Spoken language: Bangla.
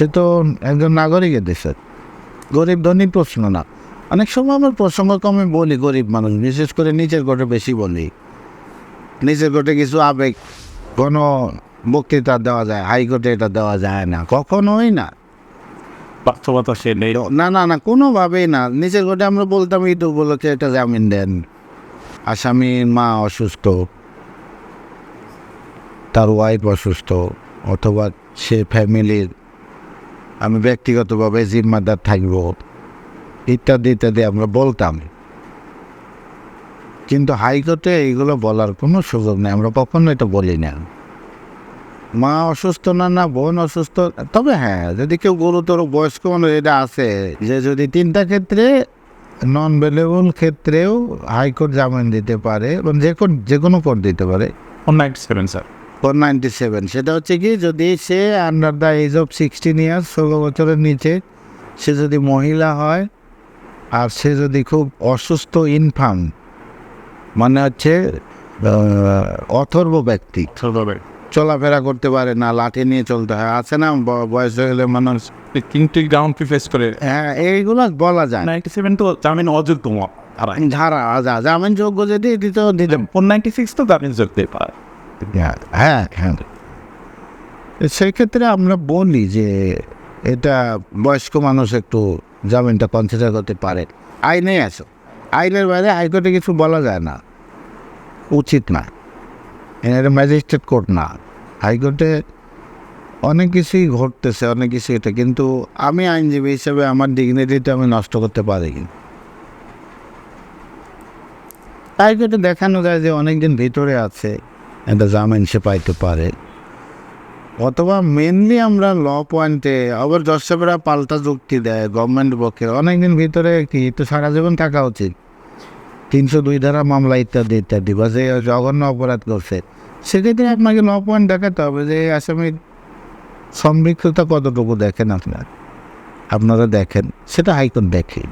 সে তো একজন নাগরিকের দেশের গরিব ধনী প্রশ্ন না। অনেক সময় আমার প্রসঙ্গ কমে বলি গরিব মানুষ বিশেষ করে নিজের কোটে বেশি বলি। নিচের কোটে কিছু আবেগ কোনো বক্তৃতা দেওয়া যায় হাইকোর্টে এটা দেওয়া যায় না কখনোই না। বাস্তবতা সে নেই। না না না কোনোভাবেই না। নিচের কোটে আমরা বলতাম ঈদ উপলক্ষে একটা জামিন দেন। আসামির মা অসুস্থ তার ওয়াইফ অসুস্থ অথবা সে ফ্যামিলির আমি ব্যক্তিগতভাবে জিম্মাদার থাকব। ইত্যাদি ইত্যাদি আমরা বলতাম। কিন্তু হাইকোর্টে এইগুলো বলার কোনো সুযোগ নেই, আমরা কখনো এটা বলি না। মা অসুস্থ না না বোন অসুস্থ, তবে হ্যাঁ যদি কেউ গুরুতর বয়স্ক মানুষ এটা আছে, যে যদি তিনটা ক্ষেত্রে নন ভ্যালুয়েবল ক্ষেত্রেও হাইকোর্ট জামিন দিতে পারে, এবং যে কোন, যে কোনো কোর্ট দিতে পারে। Ninety seven sir four ninety seven. সেটা হচ্ছে কি যদি সে under the age of sixteen years ষোলো বছরের নিচে সে যদি মহিলা হয় আর সে যদি খুব অসুস্থ ইনফার্ম মানে হচ্ছে অথর্ব ব্যক্তি চলাফেরা করতে পারে না লাঠি নিয়ে চলতে হয় আছে না? বয়স হয়ে গেলে মানুষ কিন্তু গ্রাউন্ড প্রিফেস করে? হ্যাঁ এইগুলো বলা যায়। নাইনটি সেভেন তো জামিন অযোগ্য ধারা ধারা যা জামিন যোগ্য যদি এটি তো দিতে ফোর নাইনটি সিক্স তো জামিন যোগ্য পায় হ্যাঁ হ্যাঁ। সেই ক্ষেত্রে আমরা বলি যে এটা বয়স্ক মানুষ একটু জামিনটা কনসিডার করতে পারে। আইনে আছে। আইনের বাইরে হাইকোর্টে কিছু বলা যায় না। উচিত না। এটা ম্যাজিস্ট্রেট কোর্ট না। হাইকোর্টে অনেক কিছুই ঘটতেছে, অনেক কিছু এটা কিন্তু আমি আইনজীবী হিসেবে আমার ডিগনিটিটা আমি নষ্ট করতে পারি হাইকোর্টে দেখানো যায় যে অনেকদিন ভিতরে আছে। একটা জামিন সে পাইতে পারে অথবা মেনলি আমরা ল পয়েন্টে আবার দর্শকরা পাল্টা যুক্তি দেয় গভর্নমেন্ট পক্ষে। অনেকদিন ভিতরে কি, তো সারা জীবন থাকা উচিত। তিনশো দুই ধারা মামলা ইত্যাদি ইত্যাদি, বা যে জঘন্য অপরাধ করছে। সেক্ষেত্রে আপনাকে ল পয়েন্ট দেখাতে হবে যে আসামির সম্পৃক্ততা কতটুকু দেখেন আপনার। আপনারা দেখেন, সেটা হাইকোর্ট দেখে